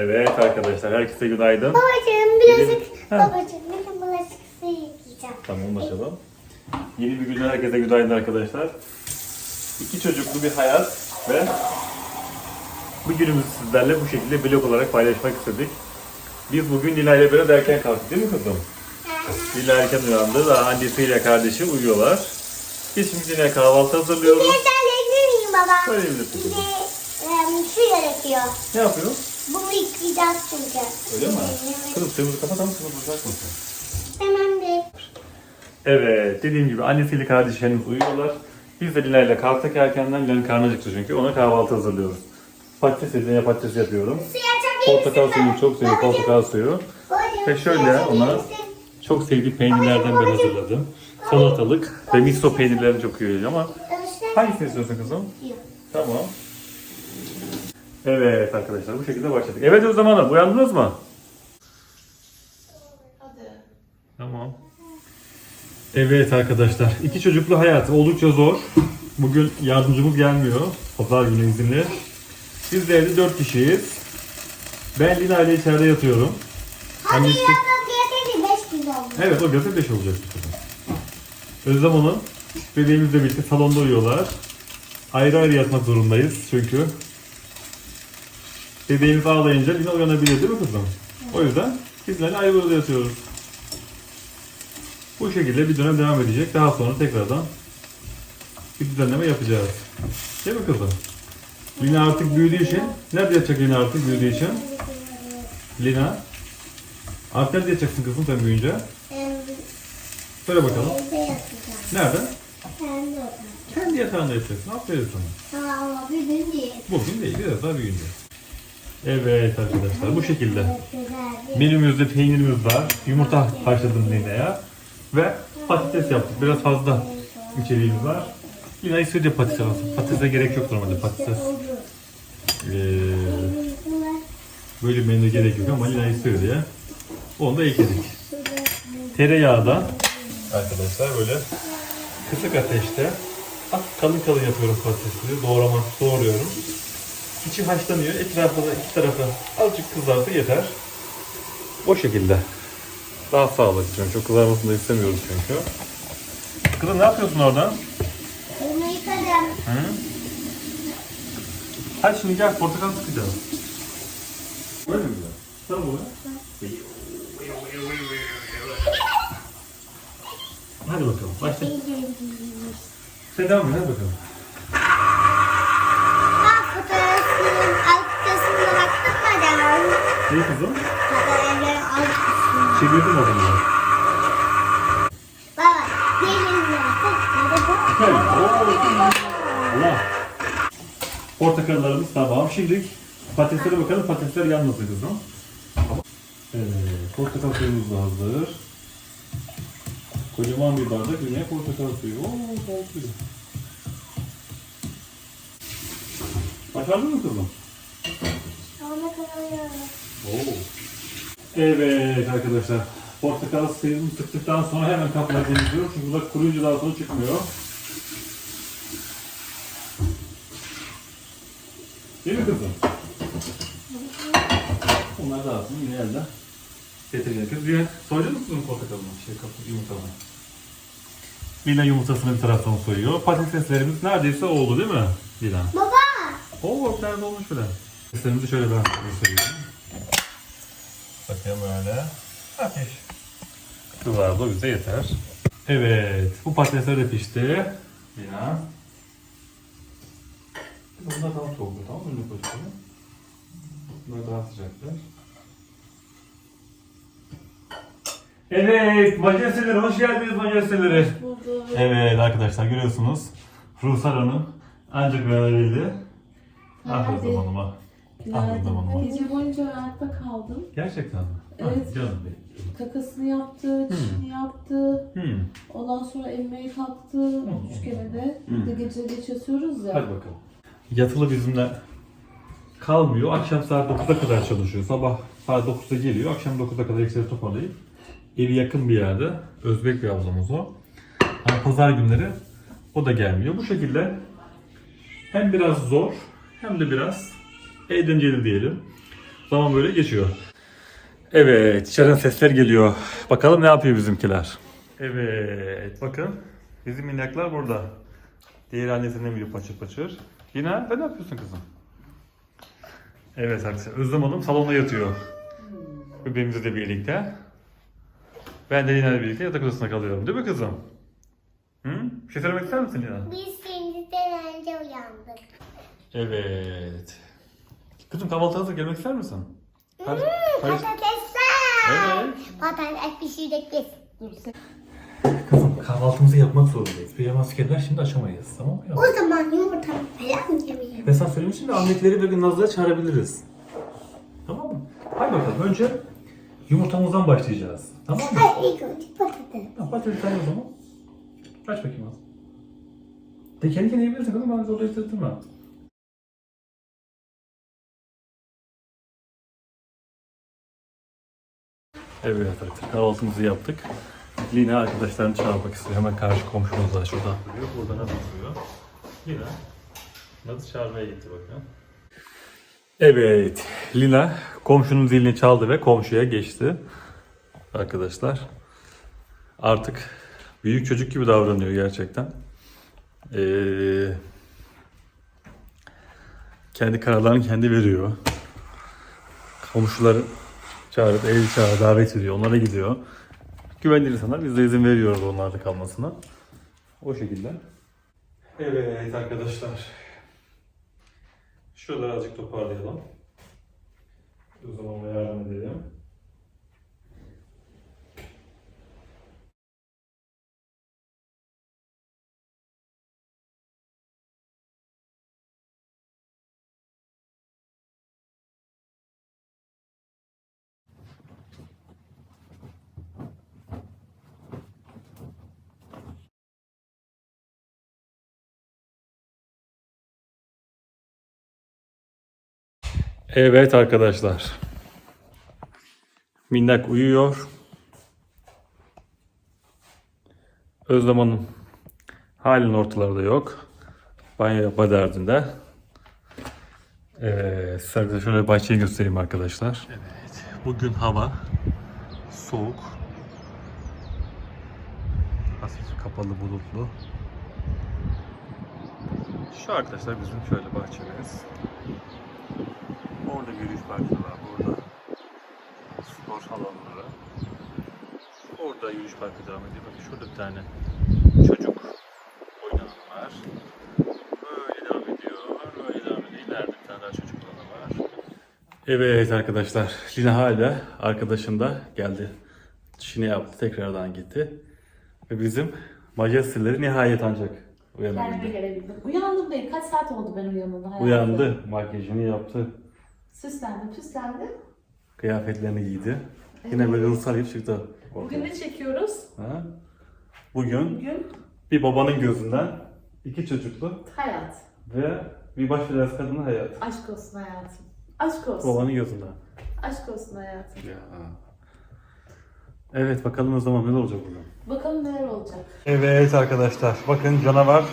Evet arkadaşlar herkese günaydın. Babacığım birazcık, Ha. babacığım benim bulaşık suyu yıkayacağım. Tamam başlayalım. Yeni bir günden herkese günaydın arkadaşlar. İki çocuklu bir hayat ve bu günümüzü sizlerle bu şekilde vlog olarak paylaşmak istedik. Biz bugün Nila ile beraber erken kalktık değil mi kızım? Nila erken uyandı. Daha annesiyle kardeşi uyuyorlar. Biz şimdi yine kahvaltı hazırlıyoruz. Bir de miyim baba? Söyleyebilirsin Bir de em, şu gerekiyor. Ne yapıyoruz? Bunu yıkayacağız çünkü. Öyle mi? Kızım suyumuzu kapat ama suyumuzu bırakma sen. Tamamdır. Evet, dediğim gibi annesiyle kardeşi henüz uyuyorlar. Biz de Lina ile kalktık erkenden. Lina'nın karnı acıktı çünkü. Ona kahvaltı hazırlıyoruz. Patates ezine patates yapıyorum. Portakal misin suyu ben? çok seviyor, portakal suyu. Ve şöyle ona çok sevdiği peynirlerden ben hazırladım. Salatalık ve miso peynirlerini çok iyi ama hangisini istiyorsun kızım? Tamam. Evet arkadaşlar bu şekilde başladık. Evet o zaman uyandınız mı? Tamam. Evet arkadaşlar iki çocuklu hayat oldukça zor. Bugün yardımcımız gelmiyor. Pazar günü izinli. Biz de evde dört kişiyiz. Ben Lina ile içeride yatıyorum. Hadi Annesi- ya gelseydi 5 gün oldu. Evet o gelse 5 olacak. Özlem Hanım bebeğimizle birlikte salonda uyuyorlar. Ayrı ayrı yatmak zorundayız çünkü bebeğimiz ağlayınca yine uyanabilir değil mi kızım? O yüzden bizlerle ayrı odada yatıyoruz. Bu şekilde bir dönem devam edecek. Daha sonra tekrardan bir düzenleme yapacağız. Değil mi kızım? Lina artık büyüdüğü için, nerede yatacak Lina artık büyüdüğü için? Lina, artık nerede yatacaksın kızım sen büyüyünce? Söyle bakalım. Nerede? Kendi yatağında yatacaksın. Aferin sana. Aa, Ama bir gün değil. Bugün değil, biraz daha büyüyünce. Evet arkadaşlar bu şekilde. Menümüzde peynirimiz var. Yumurta haşladım Lina'ya. Ve patates yaptık. Biraz fazla içeriğimiz var. Lina diye patates alsın. Patatese gerek yok normalde patates. Ee, böyle menüde gerek yok ama Lina istiyor diye. Onu da ekledik. Tereyağı da arkadaşlar böyle kısık ateşte kalın kalın yapıyorum patatesleri. Doğrama, doğruyorum. İçi haşlanıyor. Etrafı da iki tarafı azıcık kızarsa yeter. O şekilde. Daha sağlıklı çünkü. Çok kızarmasını da istemiyoruz çünkü. Kızım ne yapıyorsun orada? Bunu yıkadım. Hı? Hadi şimdi gel portakal sıkacağız. Böyle mi? Sen buraya. Hadi bakalım. Başla. Sen devam et. Hadi bakalım. Alt kısmına. Çevirdim o zaman. Baba gelin. Oo. Allah. Portakallarımız tamam. Şimdi patateslere bakalım. Patatesler yanmasın kızım. Evet. Portakal suyumuz da hazır. Kocaman bir bardak yine portakal suyu. Oo, gayet güzel. Başardın mı kızım? Oo. Evet arkadaşlar. Portakal suyunu sıktıktan sonra hemen kapıları temizliyoruz. Çünkü bunlar kuruyunca daha sonra çıkmıyor. Değil mi kızım? Bunlar da aslında yine elde getireceğiz. Kız bir soyacak mısın portakalını? Şey kapı yumurtalını. Lina yumurtasını bir taraftan soyuyor. Patateslerimiz neredeyse oldu değil mi Lina? Baba. Oo nerede olmuş bile. Patateslerimizi şöyle ben göstereyim. Bakayım öyle. Ateş. Kızardı bize yeter. Evet. Bu patatesler de pişti. Lina. Bunlar daha soğuk. Tamam mı? Bunlar daha sıcaklar. Evet, majesteleri hoş geldiniz majesteleri. Evet arkadaşlar görüyorsunuz. Ruhsar Hanım ancak. Ah Hadi. Özlem Hanım'a. Ah. Gece boyunca ayakta kaldım. Gerçekten mi? Evet. Ah, canım benim. Kakasını yaptı, çişini yaptı. Hmm. Ondan sonra emmeye kalktı. Üç kere de. Hmm. Bir de gece geç yatıyoruz ya. Hadi bakalım. Yatılı bizimle kalmıyor. Akşam saat 9'a kadar çalışıyor. Sabah saat 9'da geliyor. Akşam 9'a kadar ekleri toparlayıp evi yakın bir yerde. Özbek bir ablamız o. Ama pazar günleri o da gelmiyor. Bu şekilde hem biraz zor hem de biraz eğlenceli diyelim. Zaman böyle geçiyor. Evet, içeriden sesler geliyor. Bakalım ne yapıyor bizimkiler. Evet, bakın. Bizim minnaklar burada. Diğer annesinden biliyor paçır paçır. Yine sen ne yapıyorsun kızım? Evet arkadaşlar, Özlem Hanım salonda yatıyor. Bebeğimizle de birlikte. Ben de Lina ile birlikte yatak odasında kalıyorum. Değil mi kızım? Hı? Bir şey söylemek ister misin Lina? Biz sizden önce uyandık. Evet. Kızım kahvaltı hazır gelmek ister misin? Hadi. hadi. Patatesler. Evet. Patates pişirdik biz. Kızım kahvaltımızı yapmak zorundayız. Pijama askerler şimdi açamayız. Tamam mı? O zaman yumurta falan yemeyeyim. Ben sana söylemiştim de Ahmetleri ve Nazlı'ya çağırabiliriz. Tamam mı? Hadi bakalım. Önce yumurtamızdan başlayacağız. Tamam mı? Hayır ilk önce patates. Tamam, patates sen o zaman. Aç bakayım az. Kendine yiyebilirsin kızım. Bana zorla hissettirme. Evet arkadaşlar kahvaltımızı yaptık. Lina arkadaşlarını çağırmak istiyor. Hemen karşı komşumuz var şurada. Duruyor. Burada nasıl duruyor? Lina nasıl çağırmaya gitti bakın. Evet. Lina komşunun zilini çaldı ve komşuya geçti. Arkadaşlar. Artık büyük çocuk gibi davranıyor gerçekten. Ee, kendi kararlarını kendi veriyor. Komşuları çağırıp ev çağır, davet ediyor. Onlara gidiyor. Güvenilir insanlar biz de izin veriyoruz onlarda kalmasına. O şekilde. Evet arkadaşlar. Şuraları azıcık toparlayalım. O zaman yardım edelim. Evet arkadaşlar. Minnak uyuyor. Özlem Hanım halen ortalarda yok. Banyo yapma derdinde. Evet, size şöyle bahçeyi göstereyim arkadaşlar. Evet, bugün hava soğuk. Hafif kapalı bulutlu. Şu arkadaşlar bizim şöyle bahçemiz. Orada yürüyüş parkı var, burada spor alanları. Orada yürüyüş parkı devam ediyor. Bakın şurada bir tane çocuk oyun alanı var. Böyle devam ediyor, böyle devam ediyor. İleride bir tane daha çocuk alanı var. Evet arkadaşlar, Lina hala arkadaşım da geldi. Çin'e yaptı, tekrardan gitti. Ve bizim majesteleri nihayet ancak Kendime uyanabildi. gelebildim. Uyandım değil. Kaç saat oldu ben uyanalı? Uyandı, makyajını yaptı. Süslendim, püslendim. Kıyafetlerini giydi. Yine böyle ıslarlayıp çıktı. Bugün ne çekiyoruz? Ha? Bugün Bugün bir babanın gözünden iki çocuklu hayat. ve bir baş belası kadının hayatı. Aşk olsun hayatım. Aşk olsun. Babanın gözünden. Aşk olsun hayatım. Ya. Evet bakalım o zaman ne olacak bugün. Bakalım neler olacak. Evet arkadaşlar bakın canavar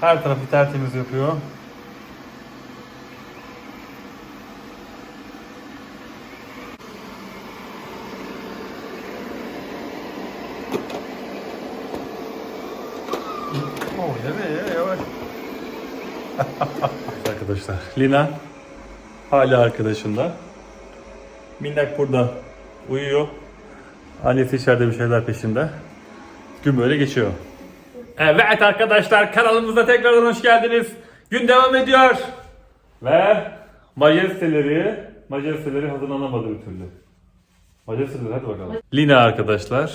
her tarafı tertemiz yapıyor. Oh evet yavaş. Arkadaşlar Lina hala arkadaşında. Minnak burada uyuyor. Annesi içeride bir şeyler peşinde. Gün böyle geçiyor. Evet arkadaşlar kanalımıza tekrardan hoş geldiniz. Gün devam ediyor. Ve majesteleri, majesteleri hazırlanamadı bir türlü. Majesteleri hadi bakalım. Lina arkadaşlar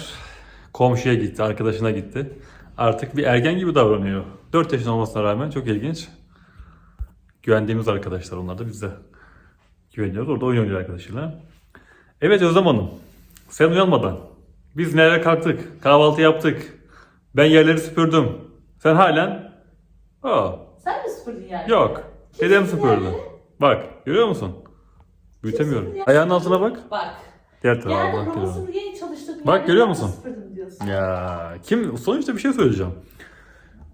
komşuya gitti, arkadaşına gitti. Artık bir ergen gibi davranıyor. 4 yaşında olmasına rağmen çok ilginç. Güvendiğimiz arkadaşlar onlar da biz de güveniyoruz. Orada oyun oynuyor arkadaşıyla. Evet Özlem Hanım. Sen uyanmadan. Biz nereye kalktık? Kahvaltı yaptık. Ben yerleri süpürdüm. Sen halen... Aa, Sen mi süpürdün yani? yok. Dedem süpürdü. Bak görüyor musun? Büyütemiyorum. Ayağının altına bak. Bak. Diğer tarafa Yerde bak. musun? babasını yeni. Bak, görüyor musun? Süpürdüm diyorsun. Ya kim? Sonuçta bir şey söyleyeceğim.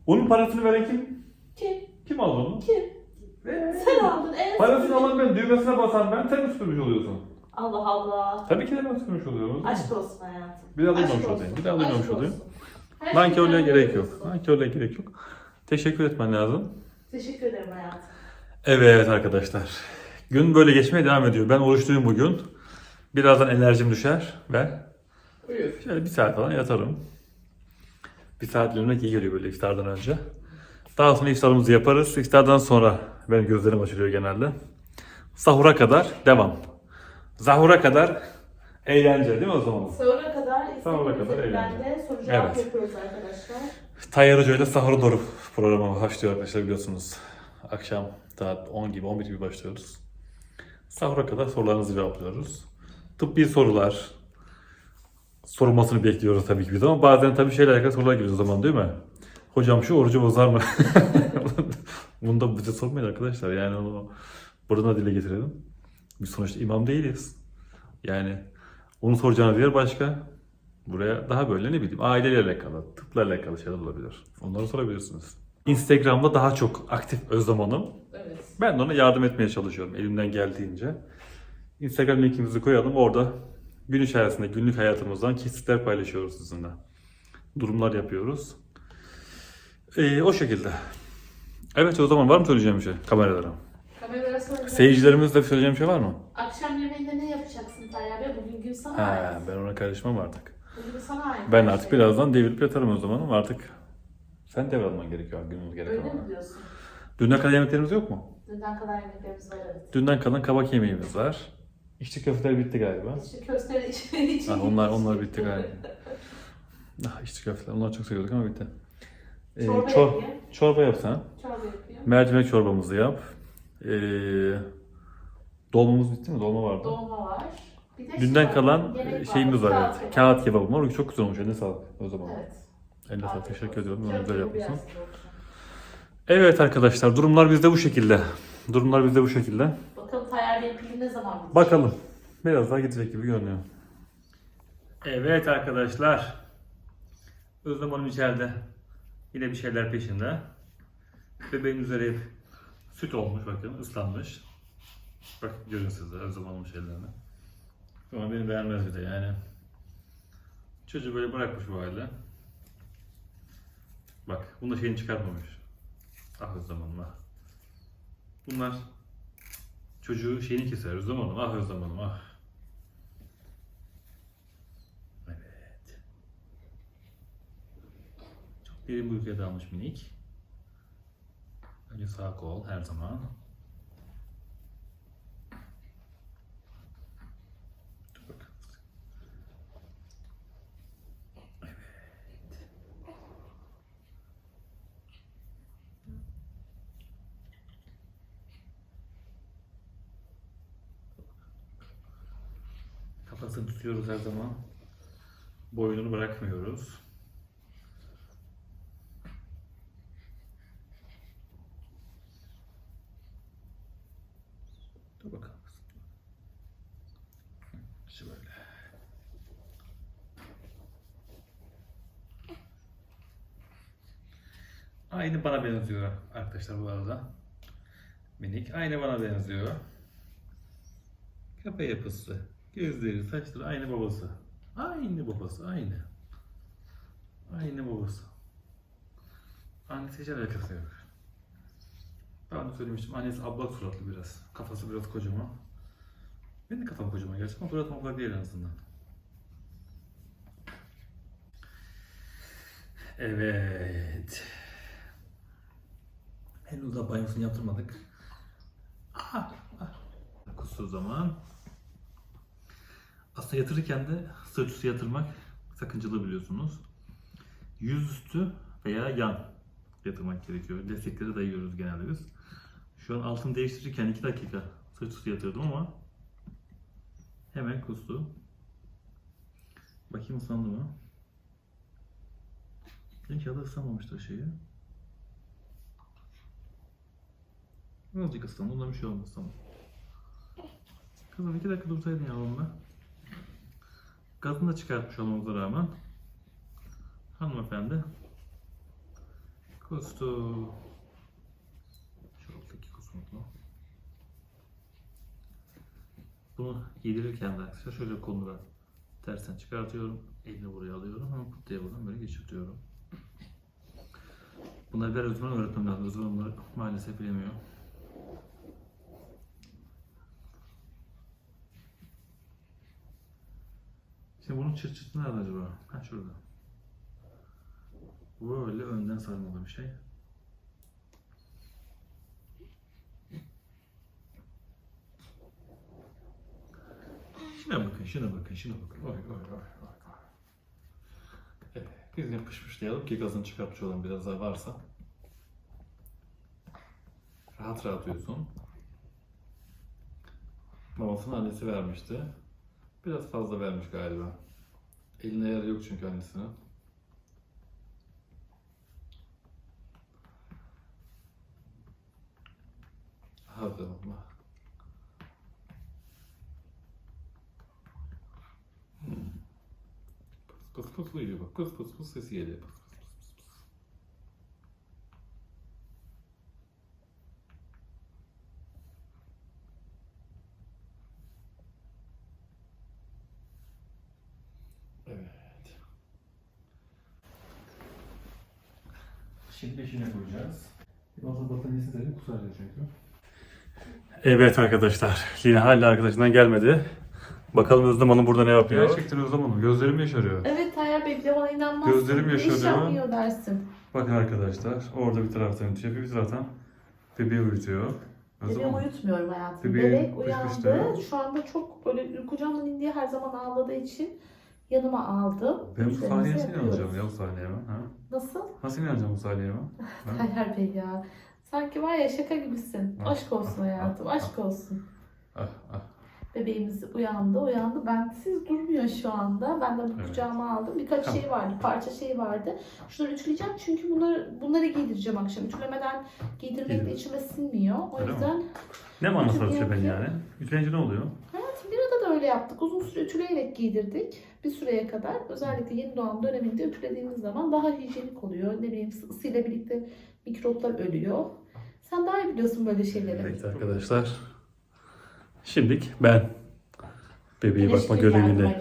Onun parasını veren kim? Kim? Kim aldı onu? Kim? Sen aldın. Evet. Parasını alan ben, düğmesine basan ben, sen mi süpürmüş oluyorsun? Allah Allah. Tabii ki de ben süpürmüş oluyorum. Aşk olsun hayatım. Bir daha Aşk duymamış olsun. olayım. Bir daha duymamış Aşk olayım. olsun. Her Nankörlüğe şeyden gerek yok. duyuyorsun. Nankörlüğe gerek yok. Teşekkür etmen lazım. Teşekkür ederim hayatım. Evet arkadaşlar. Gün böyle geçmeye devam ediyor. Ben oruçluyum bugün. Birazdan enerjim düşer ve Uyur. şöyle bir saat falan yatarım. Bir saat yürümek iyi geliyor böyle iftardan önce. Daha sonra iftarımızı yaparız. İftardan sonra benim gözlerim açılıyor genelde. Sahura kadar devam. Zahura kadar eğlence değil mi o zaman? Sahura kadar Sahura kadar eğlence. de soru cevap Evet. yapıyoruz arkadaşlar. Tayyar Hoca ile Sahura Doğru programı başlıyor arkadaşlar biliyorsunuz. Akşam saat 10 gibi 11 gibi başlıyoruz. Sahura kadar sorularınızı cevaplıyoruz. Tıbbi sorular sorulmasını bekliyoruz tabii ki biz ama bazen tabii şeyle alakalı sorular geliyor o zaman değil mi? Hocam şu orucu bozar mı? Bunu da bize sormayın arkadaşlar yani onu buradan dile getirelim. Biz sonuçta imam değiliz. Yani onu soracağınız yer başka. Buraya daha böyle ne bileyim aileyle alakalı, tıpla alakalı şeyler olabilir. Onları sorabilirsiniz. Instagram'da daha çok aktif Özlem Hanım. Evet. Ben de ona yardım etmeye çalışıyorum elimden geldiğince. Instagram linkimizi koyalım. Orada gün içerisinde günlük hayatımızdan kesitler paylaşıyoruz sizinle. Durumlar yapıyoruz. Ee, o şekilde. Evet o zaman var mı söyleyeceğim bir şey kameralara? Kameralara soracağım. Seyircilerimizle söyleyeceğim bir şey var mı? Akşam yemeğinde ne yapacaksın Tayyar Bey? Bugün gün sana He, ait. ben ona karışmam artık. Bugün sana ait. Ben her artık şey. birazdan devirip yatarım o zaman ama artık sen devralman gerekiyor günümüz gereken Öyle mi diyorsun? Dünden kalan yemeklerimiz yok mu? Dünden kadar yemeklerimiz var evet. Dünden kalan kabak yemeğimiz var. İçli köfteler bitti galiba. İşte köfteleri içine içine. Ha, onlar onlar bitti galiba. Ah, içli köfteler. Onları çok seviyorduk ama bitti. Ee, Çorba çor- yapayım. çorba yapsan. Çorba. Mercimek çorbamızı yap. Ee, dolmamız bitti mi? Dolma vardı. Dolma var. Bir de Dünden şey kalan e, şeyimiz var. Kağıt Evet. Kağıt kebabım var. Çok güzel olmuş. Eline sağlık o zaman. Evet. Eline sağlık. Teşekkür ediyorum. Onu güzel yapmışsın. Evet arkadaşlar durumlar bizde bu şekilde. Durumlar bizde bu şekilde. Bakalım Tayyar Bey'in ne zaman bitecek? Bakalım. Biraz daha gidecek gibi görünüyor. Evet arkadaşlar. Özlem Hanım içeride. Yine bir şeyler peşinde. Bebeğin üzeri hep süt olmuş bakın ıslanmış. Bak görün siz de Özlem Hanım'ın şeylerini. Ama beni beğenmez bir de yani. Çocuğu böyle bırakmış bu halde. Bak bunda şeyini çıkartmamış. Ah Özlem Hanım ah. Bunlar Çocuğu şeyini keser Özlem Hanım. Ah Özlem Hanım ah. Çok derin bir uykuya dalmış minik. Önce sağ kol her zaman. Kafasını tutuyoruz her zaman. Boynunu bırakmıyoruz. Dur bakalım. Şöyle. Bana benziyor arkadaşlar bu arada. Minik. Aynı bana benziyor. Kafa yapısı, gözleri, saçları aynı babası. Aynı babası, aynı. Aynı babası. Annesi hiç alakası yok. Ben de söylemiştim, annesi abla suratlı biraz. Kafası biraz kocaman. Benim de kafam kocaman gerçi ama suratım o değil en azından. Evet. Henüz daha banyosunu yaptırmadık. Ah. Kusur zaman. Aslında yatırırken de sırt üstü yatırmak sakıncalı biliyorsunuz. Yüzüstü veya yan yatırmak gerekiyor. Destekleri dayıyoruz genelde biz. Şu an altını değiştirirken 2 dakika sırt üstü yatırdım ama hemen kustu. Bakayım ıslandı mı? İnşallah ıslanmamıştır şeyi. Birazcık ıslandı. Ondan bir şey olmaz tamam. Kızım iki dakika dursaydın yavrum be. Gazını da çıkartmış olmamıza rağmen hanımefendi kustu. Şu alttaki kusmuklu. Bunu giydirirken de arkadaşlar şöyle kolunu ben tersten çıkartıyorum. Elini buraya alıyorum. Hemen diye buradan böyle geçirtiyorum. Bunları biraz uzman öğretmem lazım. Bunları maalesef bilemiyor. Şimdi bunun çıt çıtı nerede acaba? Ha şurada. Böyle önden sarmalı bir şey. Şuna bakın, şuna bakın, şuna bakın. Oy, oy, oy, oy. Evet, biz yapışmışlayalım ki gazını çıkartmış olan biraz daha varsa. Rahat rahat uyusun. Mamasını annesi vermişti. Biraz fazla vermiş galiba. Eline yer yok çünkü annesinin. Hadi Allah. Pıs pıs pıs uyuyor bak. Pıs pıs pıs sesi geliyor. Şimdi peşine koyacağız. Yoksa bataryası dedim kusar çünkü. Evet arkadaşlar. Yine hala arkadaşından gelmedi. Bakalım Özlem Hanım burada ne yapıyor? Gerçekten Özlem Hanım. Gözlerim yaşarıyor. Evet Tayyar Bey bile bana inanmazsın. Gözlerim Ne iş yaşarıyor. yapmıyor dersin. Bakın arkadaşlar. Orada bir taraftan ütü yapıyor. Bir taraftan bebeği uyutuyor. Özlem Bebeği Hanım. uyutmuyorum hayatım. Bebeği Bebek uyandı. Şu anda çok böyle kucağımdan indiği her zaman ağladığı için yanıma aldım. Ben bu sahneye nasıl inanacağım ya bu sahneye ben? Ha? Nasıl? Nasıl inanacağım bu sahneye ben? Ha? Tayyar Bey ya. Sanki var ya şaka gibisin. Ah, Aşk olsun ah, hayatım. ah, Aşk olsun. Ah, ah. Bebeğimiz uyandı, uyandı. Bensiz durmuyor şu anda. Ben de Evet. kucağıma aldım. Birkaç Tamam. şey vardı, parça şey vardı. Şunları ütüleyeceğim çünkü bunları bunları giydireceğim akşam. Ütülemeden giydirmek de içime sinmiyor. O Öyle mi? yüzden Ne manası var yani? Ütüleyince ne oluyor? hayatım bir arada da öyle yaptık. Uzun süre ütüleyerek giydirdik. Bir süreye kadar. Özellikle yeni doğan döneminde ütülediğimiz zaman daha hijyenik oluyor. Ne bileyim ısıyla birlikte mikroplar ölüyor. Sen daha iyi biliyorsun böyle şeyleri. Evet arkadaşlar. Şimdilik ben bebeğe bakma görevini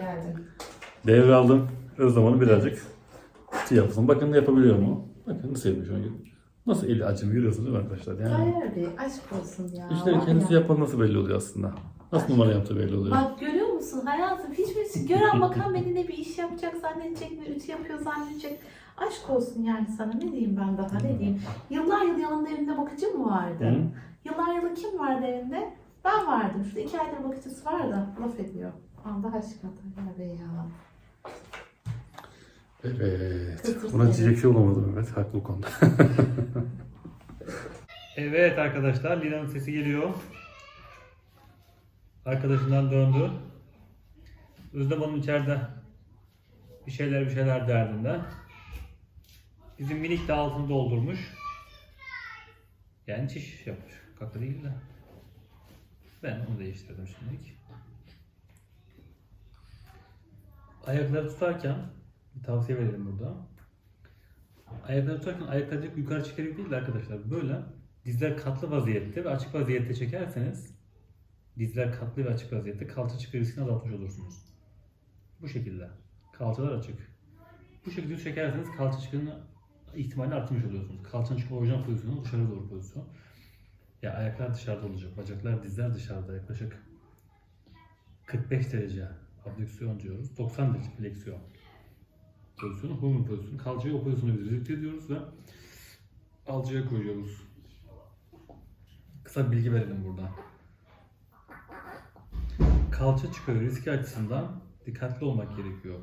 devraldım. Özlem birazcık ütü yapsın. Bakın yapabiliyor mu? Bakın nasıl yapıyor şu an. Nasıl eli acımı görüyorsunuz değil mi arkadaşlar? Yani Bey aşk olsun ya. işleri kendisi ya. yapan nasıl belli oluyor aslında. Nasıl numara yaptığı belli oluyor. Bak görüyor musun hayatım hiçbir gören bakan beni ne bir iş yapacak zannedecek ne ütü yapıyor zannedecek. Aşk olsun yani sana ne diyeyim ben daha ne diyeyim. Yıllar yılı yanında evinde bakıcı mı vardı? Hı? Yıllar yılı kim vardı evinde? Ben vardım. Şurada iki aydır bakıcısı var da laf ediyor. Allah aşkına Bey ya. Evet. Buna diyecek şey olamadı Mehmet. Haklı bu konuda. evet arkadaşlar. Lina'nın sesi geliyor. Arkadaşından döndü. Özlem Hanım içeride bir şeyler bir şeyler derdinde. Bizim minik de altını doldurmuş. Yani çiş yapmış. Kaka değil de. Ben onu değiştirdim şimdilik. Ayakları tutarken bir tavsiye verelim burada. Ayakları tutarken ayakları yukarı çekerek değil de arkadaşlar böyle dizler katlı vaziyette ve açık vaziyette çekerseniz dizler katlı ve açık vaziyette kalça çıkı riskini azaltmış olursunuz. Bu şekilde. Kalçalar açık. Bu şekilde çekerseniz kalça çıkını ihtimalini arttırmış oluyorsunuz. Kalçanın çıkma orijinal pozisyonu dışarı doğru pozisyon. Ya ayaklar dışarıda olacak. Bacaklar, dizler dışarıda yaklaşık 45 derece abdüksiyon diyoruz. 90 derece fleksiyon pozisyonu, human pozisyonu. Kalçayı o pozisyona biz risk ediyoruz ve alçıya koyuyoruz. Kısa bir bilgi verelim burada. Kalça çıkıyor riski açısından dikkatli olmak gerekiyor.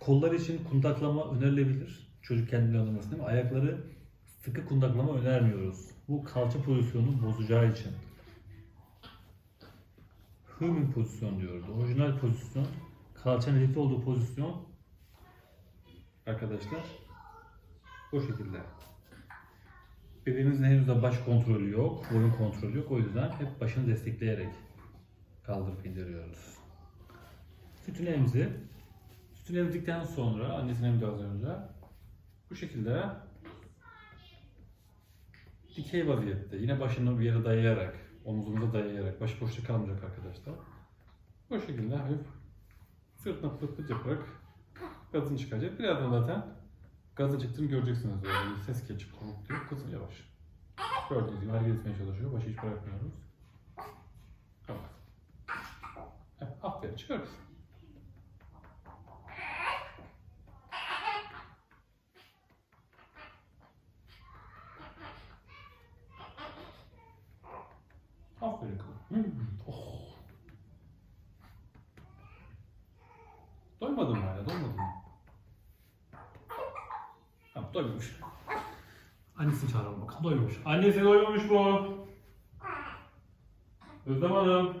Kollar için kundaklama önerilebilir. Çocuk kendini anlamasın değil mi? Ayakları sıkı kundaklama önermiyoruz. Bu kalça pozisyonunu bozacağı için. Human pozisyon diyoruz. Orijinal pozisyon, kalçanın hedefte olduğu pozisyon arkadaşlar bu şekilde. Bebeğimizin henüz de baş kontrolü yok, boyun kontrolü yok. O yüzden hep başını destekleyerek kaldırıp indiriyoruz. Sütünü emzi. Sütünü emzdikten sonra annesinin emdi az önce. Bu şekilde dikey vaziyette yine başını bir yere dayayarak, omzumuza dayayarak, baş boşta kalmayacak arkadaşlar. Bu şekilde hafif sırtına pıt pıt yaparak gazını çıkaracak. Birazdan zaten gazın çıktığını göreceksiniz. Böyle ses geçip kork diyor. Kızım yavaş. Gördüğünüz gibi hareket etmeye çalışıyor. Başı hiç bırakmıyoruz. Tamam. Heh, aferin çıkar kızım. Aferin kızım. Hmm. Oh. Doymadın mı hala? Doymadın mı? Tamam doymamış. Annesini çağıralım bakalım. Doymamış. Annesi doymamış bu. Özlem Hanım.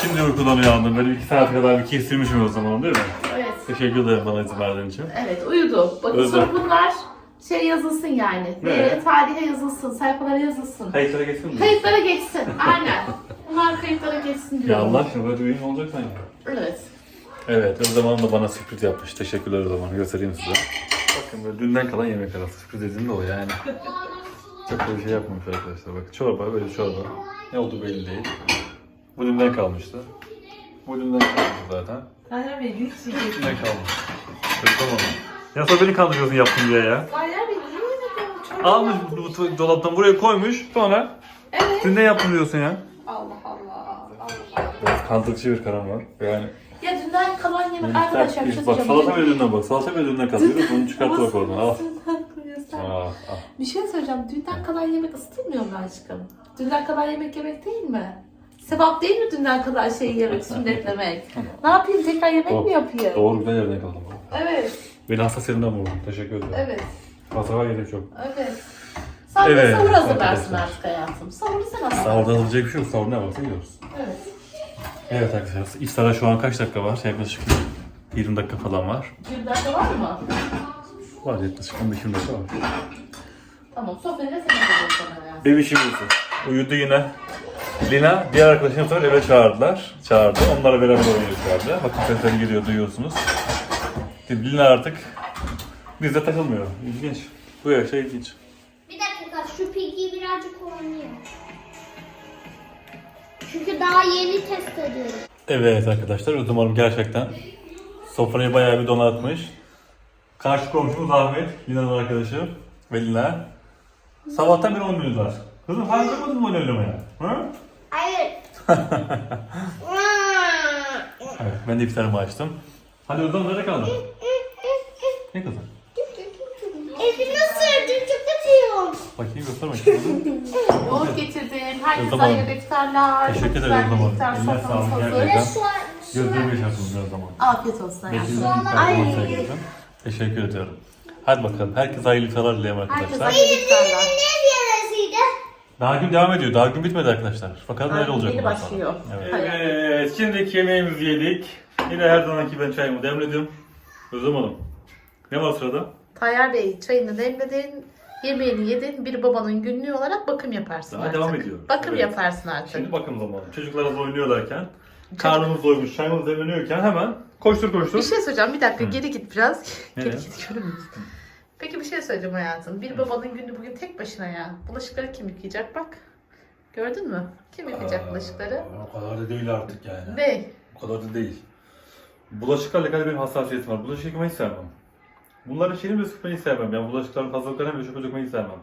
Şimdi uykudan uyandım. Böyle iki saat kadar bir kestirmişim o zaman değil mi? Evet. Teşekkür ederim bana izin verdiğin için. Evet uyudu. Bakın Özür. sonra bunlar şey yazılsın yani. Ne? Devre tarihe yazılsın, sayfalara yazılsın. Kayıtlara geçsin mi? Kayıtlara geçsin. Aynen. Bunlar kayıtlara geçsin Ya diyorum. Allah aşkına böyle düğün olacak sanki. Evet. Evet, Özlem Hanım da bana sürpriz yapmış. Teşekkürler o zaman. Göstereyim size. Bakın böyle dünden kalan yemek arası. Sürpriz dediğim de o yani. Çok da bir şey yapmamış arkadaşlar. Bak çorba, böyle çorba. Ne oldu belli değil. Bu dünden kalmıştı. Bu dünden kalmıştı zaten. Tayyar Bey gün. Dünden kalmış. Böyle tamam. Ya sonra beni kandırıyorsun yaptım diye ya. Tayyar Bey çok Almış bu, bu dolaptan buraya koymuş. Sonra Evet. dünden yaptım diyorsun ya. Allah Allah. Allah. Biraz kandırıcı bir karar var. Yani Ya dünden kalan yemek arkadaşlar bir şey bak söyleyeceğim. salata bölümünden bak. Salata bölümünden kalıyor. Bunu çıkarttı bak oradan. Al. Göster. Aa, al. Bir şey söyleyeceğim. Dünden kalan yemek ısıtılmıyor mu aşkım? Dünden kalan yemek yemek değil mi? Sevap değil mi dünden kalan şeyi yemek, sünnetlemek? ne yapayım? Tekrar yemek Doğru. mi yapayım? Doğru güzel yerden kaldım. Evet, Beni hassas yerinden vurdun. Teşekkür ederim. evet, Masrafa yedim çok. evet. Sen Evet, de sahur hazırlarsın arkadaşlar. artık hayatım. Sahuru sen hazırlarsın. Sahurda alacak bir şey yok. Sahur ne varsa yiyoruz. Evet. Evet arkadaşlar. İftara şu an kaç dakika var? Yaklaşık 20 dakika falan var. Bir dakika var mı? Var yaklaşık 15-20 dakika var. Tamam, sofrayı da sen hayatım. Bebişim uyudu. Uyudu yine. Lina diğer arkadaşını sonra eve çağırdılar. Çağırdı. Onlara beraber oynuyor çağırdı. Bakın sesleri geliyor duyuyorsunuz. Lina artık bizde takılmıyor. İlginç. Bu yaşta ilginç. Çünkü daha yeni test ediyorum. Evet arkadaşlar umarım gerçekten sofrayı bayağı bir donatmış. Karşı komşumuz Ahmet, Lina'nın arkadaşı ve Lina. Sabahtan beri oynuyorlar. Kızım fark etmedin mi oynamaya? Ha? Hayır. Evet ben de iftarımı açtım. Hadi Özlem nerede kaldın? Ne kızım? Elimi ısırdım çok acıyor. Bakayım göster bakayım. Yoğurt getirdim. Herkese Tamam. hayırlı iftarlar. Teşekkür Çok ederim bir o zaman. iftar Eline soframız sağlık, hazır. gerçekten. Şu an Gözlerimi o zaman. Afiyet olsun hayatım. Beklediğiniz iftar sevgilim. Teşekkür ediyorum. Hadi bakalım. Herkese hayırlı iftarlar dilerim Herkese arkadaşlar. hayırlı iftarlar. ne yarasıydı? Daha gün devam ediyor. Daha gün bitmedi arkadaşlar. Bakalım neler olacak yeni bundan sonra. başlıyor. Evet. Evet. Şimdi yemeğimizi yedik. Yine her zamanki ben çayımı demledim. Özlem Hanım. Ne var sırada? Tayyar Bey çayını demledin, yemeğini yedin, bir babanın günlüğü olarak bakım yaparsın Daha artık. devam ediyorum. Bakım Evet. yaparsın artık. Şimdi bakın zamanı. Çocuklarımız oynuyorlarken, karnımız doymuş, çayımız demleniyorken hemen koştur koştur. Bir şey söyleyeceğim bir dakika geri git biraz. geri git görünmüyor. Peki bir şey söyleyeceğim hayatım. Bir babanın günü bugün tek başına ya. Bulaşıkları kim yıkayacak bak. Gördün mü? Kim yıkayacak bulaşıkları? O kadar da değil artık yani. Ne? O kadar da değil. Bulaşıklarla alakalı benim hassasiyetim var. Bulaşık yıkamayı sevmem. Bunların şeyini bile sıkmayı sevmem. Yani bulaşıkların fazlalıklarına bile çöpe dökmeyi sevmem.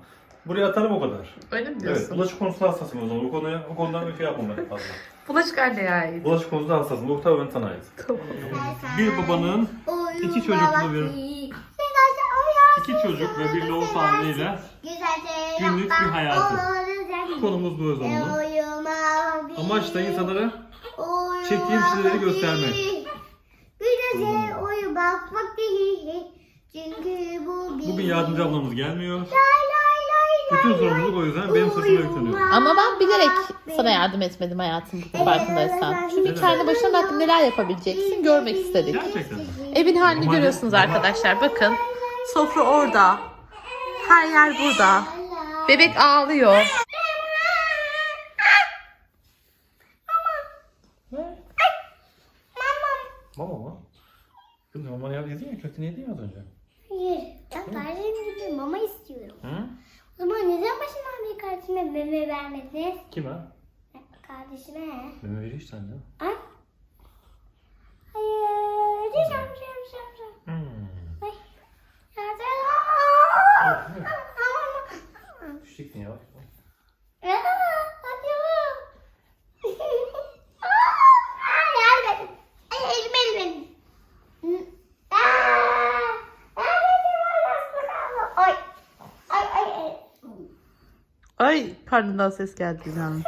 Buraya atarım o kadar. Öyle mi Evet, diyorsun? bulaşık konusunda hassasım o zaman. Bu konuya, o konudan bir şey yapmam ben fazla. Bulaşık anneye ait. Bulaşık konusunda hassasım. Bu tamamen sana ait. Bir babanın iki çocuklu bir- iki çocuk ve bir loğus anneyle günlük bir hayatı. konumuz bu o zaman. Amaç da insanlara çektiğim çizeleri göstermek. Güneşe uyu bak bak Çünkü bugün Bugün yardımcı ablamız gelmiyor. Lay lay lay Bütün sorumluluk o yüzden benim sırtıma yükleniyor. Ama ben bilerek sana yardım etmedim hayatım bugün farkındaysan. Çünkü kendi başına bak neler yapabileceksin görmek istedik. Gerçekten? Evin halini Normalde- görüyorsunuz arkadaşlar bakın. Sofra orada. Her yer burada. Bebek ağlıyor. Mama mı? Kızım mama yedin ya köfteni yedin ya az önce. Hayır, ben kardeşim gibi mama istiyorum. Hı? O zaman neden başından beri kardeşime meme vermediniz? Kime? Kardeşime. Meme veriyor işte anne. Ay. Hayır. Düşem, düşem, düşem. Hmm. Ay. Yardım. Düşecek mi ya? Aa, acıyor. Aa, yardım edin. Ay, elim, elim, elim. Aa, yardım edin, Ay. Ay, ay, ay. Ay karnından ses geldi inanın.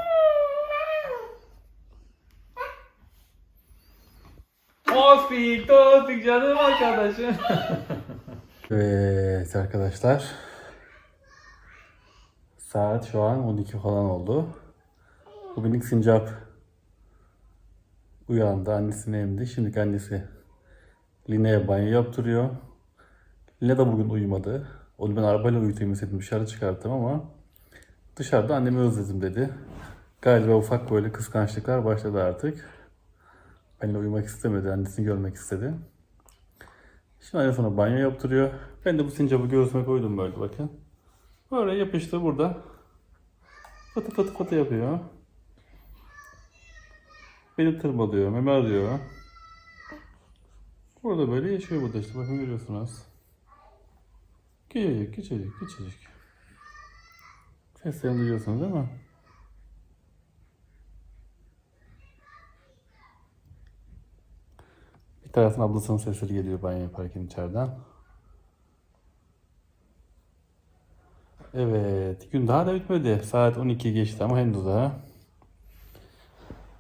Tospik, Tospik canım arkadaşım. evet arkadaşlar. Saat şu an 12 falan oldu. Bugünlük sincap uyandı. Annesini emdi. Şimdi annesi Line'ye banyo yaptırıyor. Line de bugün uyumadı. Onu ben arabayla uyutayım istedim. Dışarı çıkarttım ama dışarıda annemi özledim dedi. Galiba ufak böyle kıskançlıklar başladı artık. Benimle uyumak istemedi. Annesini görmek istedi. Şimdi anne sonra banyo yaptırıyor. Ben de bu sincapı göğsüme koydum böyle bakın. Böyle yapıştı burada. Fıtı fıtı fıtı yapıyor. Beni tırmalıyor, meme arıyor. Burada böyle yaşıyor burada işte bakın görüyorsunuz. Küçücük, küçücük, küçücük. Seslerini duyuyorsunuz değil mi? Bir taraftan ablasının sesleri geliyor banyo yaparken içeriden. Evet, gün daha da bitmedi. Saat 12 geçti ama henüz daha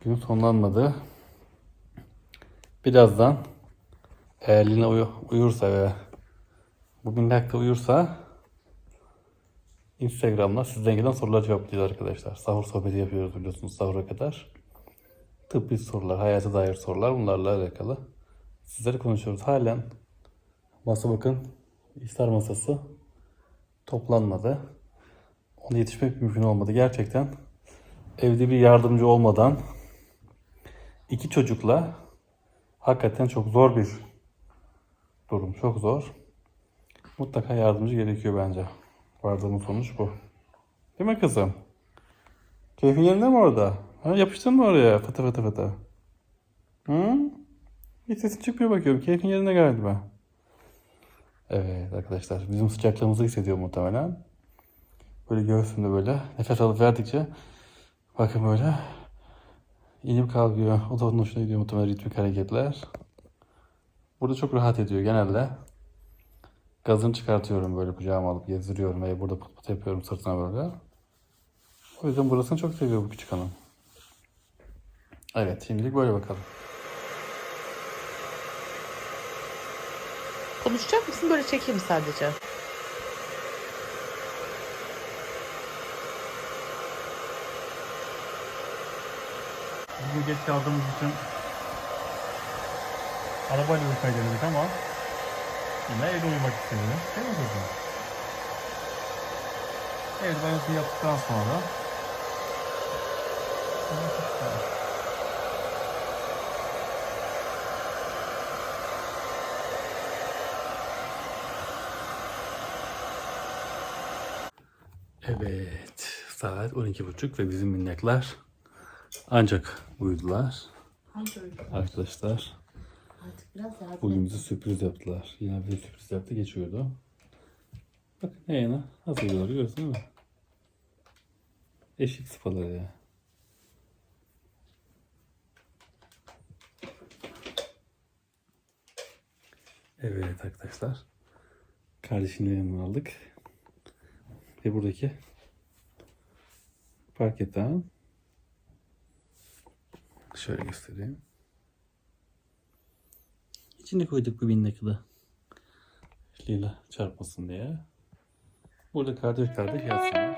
gün sonlanmadı. Birazdan eğer Lina uyu- uyursa ve bu minnakta uyursa Instagram'da sizden gelen sorular cevaplayacağız arkadaşlar. Sahur sohbeti yapıyoruz biliyorsunuz sahura kadar. Tıbbi sorular, hayata dair sorular bunlarla alakalı. Sizlere konuşuyoruz. Halen masa bakın iftar masası toplanmadı. Ona yetişmek mümkün olmadı. Gerçekten evde bir yardımcı olmadan iki çocukla hakikaten çok zor bir durum. Çok zor. Mutlaka yardımcı gerekiyor bence. Vardığımız sonuç bu. Değil mi kızım? Keyfin yerinde mi orada? Ha, yapıştın mı oraya? Fıtı fıtı fıtı. Hı? Hiç sesin çıkmıyor bakıyorum. Keyfin yerinde galiba. Evet arkadaşlar. Bizim sıcaklığımızı hissediyor muhtemelen. Böyle göğsümde böyle nefes alıp verdikçe bakın böyle inip kalkıyor. O da onun hoşuna gidiyor muhtemelen ritmik hareketler. Burada çok rahat ediyor genelde. Gazını çıkartıyorum böyle kucağıma alıp gezdiriyorum ve burada pıt pıt yapıyorum sırtına böyle. O yüzden burasını çok seviyor bu küçük hanım. Evet şimdilik böyle bakalım. Konuşacak mısın böyle çekeyim sadece. Bugün geç kaldığımız için arabayla uyumaya denedik ama yine evde uyumak istedim. Değil mi kızım? Evde banyosunu yaptıktan sonra Evet, saat 12.30 ve bizim minnekler ancak uyudular. Arkadaşlar Artık biraz yardım bugün bize sürpriz yaptılar. Yine bize sürpriz yaptı geçiyordu. Bakın ne yana nasıl uyuyorlar görüyorsun değil mi? Eşik sıfaları ya. Evet arkadaşlar. Kardeşinin yanına aldık. Ve buradaki parketten şöyle göstereyim. İçine koyduk bu minnakı Lila çarpmasın diye. Burada kardeş kardeş yatsınlar.